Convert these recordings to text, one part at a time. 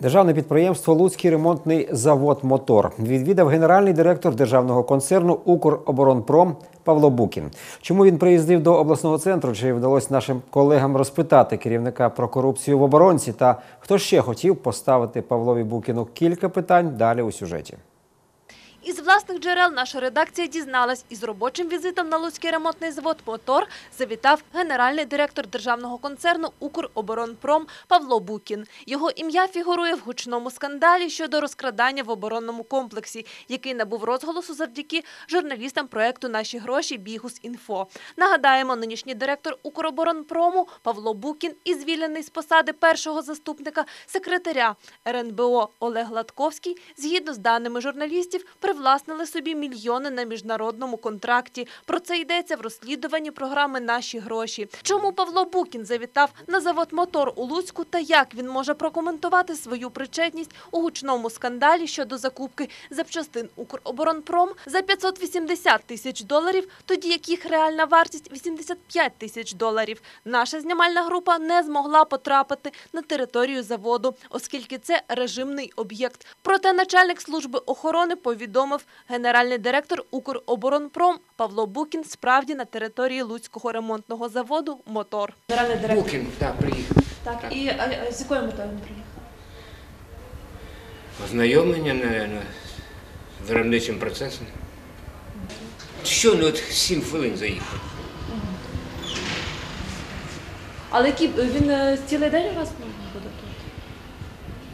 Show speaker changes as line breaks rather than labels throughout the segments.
Державне підприємство Луцький ремонтний завод Мотор відвідав генеральний директор державного концерну Укроборонпром Павло Букін. Чому він приїздив до обласного центру? Чи вдалося нашим колегам розпитати керівника про корупцію в оборонці? Та хто ще хотів поставити Павлові Букіну кілька питань далі у сюжеті?
Із власних джерел наша редакція дізналась, із робочим візитом на Луцький ремонтний завод «Мотор» завітав генеральний директор державного концерну «Укроборонпром» Павло Букін. Його ім'я фігурує в гучному скандалі щодо розкрадання в оборонному комплексі, який набув розголосу завдяки журналістам проекту «Наші гроші» «Бігус.Інфо». Нагадаємо, нинішній директор «Укроборонпрому» Павло Букін і звільнений з посади першого заступника секретаря РНБО Олег Гладковський, згідно з даними журналістів, привласнили собі мільйони на міжнародному контракті. Про це йдеться в розслідуванні програми «Наші гроші». Чому Павло Букін завітав на завод «Мотор» у Луцьку та як він може прокоментувати свою причетність у гучному скандалі щодо закупки запчастин «Укроборонпром» за 580 тисяч доларів, тоді як їх реальна вартість – 85 тисяч доларів. Наша знімальна група не змогла потрапити на територію заводу, оскільки це режимний об'єкт. Проте начальник служби охорони повідомив, генеральний директор «Укроборонпром» Павло Букін справді на території Луцького ремонтного заводу «Мотор». Генеральний директор.
Букін, так, приїхав.
Так, і з якою метою він приїхав?
Ознайомлення, наверное, з виробничим процесом. Що, ну от 7 хвилин заїхав.
Але які він е, цілий день у вас буде тут?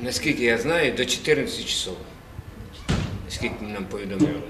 Наскільки я знаю, до 14 часов. Скільки нам повідомляли.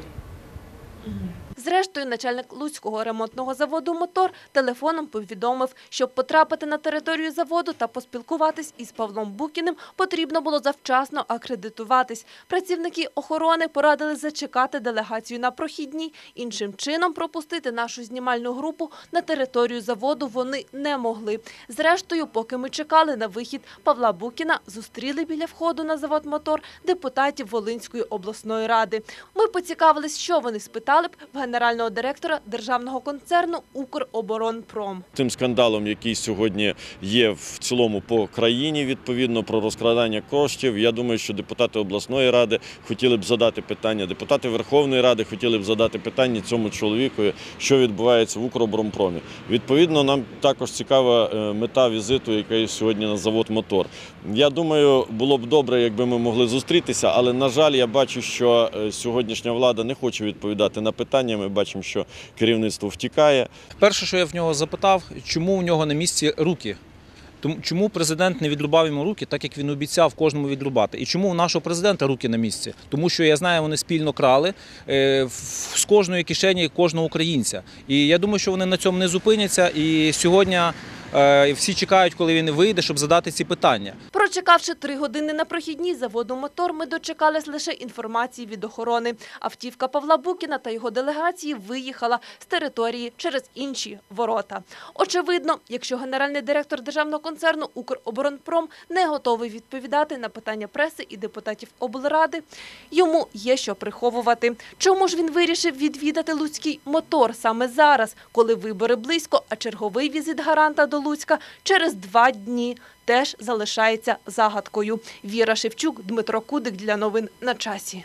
Зрештою, начальник Луцького ремонтного заводу «Мотор» телефоном повідомив, щоб потрапити на територію заводу та поспілкуватись із Павлом Букіним, потрібно було завчасно акредитуватись. Працівники охорони порадили зачекати делегацію на прохідній. Іншим чином пропустити нашу знімальну групу на територію заводу вони не могли. Зрештою, поки ми чекали на вихід Павла Букіна, зустріли біля входу на завод «Мотор» депутатів Волинської обласної ради. Ми поцікавились, що вони спитали б в генерального директора державного концерну «Укроборонпром».
тим скандалом, який сьогодні є в цілому по країні, відповідно про розкрадання коштів. Я думаю, що депутати обласної ради хотіли б задати питання, депутати Верховної Ради хотіли б задати питання цьому чоловіку, що відбувається в Укроборонпромі. Відповідно, нам також цікава е, мета візиту, яка є сьогодні на завод Мотор. Я думаю, було б добре, якби ми могли зустрітися, але на жаль, я бачу, що е, сьогоднішня влада не хоче відповідати на питання. Ми бачимо, що керівництво втікає.
Перше, що я в нього запитав, чому в нього на місці руки? Чому президент не відрубав йому руки, так як він обіцяв кожному відрубати? І чому у нашого президента руки на місці? Тому що я знаю, вони спільно крали е, з кожної кишені кожного українця. І я думаю, що вони на цьому не зупиняться. І сьогодні е, всі чекають, коли він вийде, щоб задати ці питання.
Прочекавши три години на прохідній заводу «Мотор», ми дочекались лише інформації від охорони. Автівка Павла Букіна та його делегації виїхала з території через інші ворота. Очевидно, якщо генеральний директор державного концерну «Укроборонпром» не готовий відповідати на питання преси і депутатів облради, йому є що приховувати. Чому ж він вирішив відвідати Луцький «Мотор» саме зараз, коли вибори близько, а черговий візит гаранта до Луцька через два дні теж залишається загадкою. Віра Шевчук, Дмитро Кудик для новин на часі.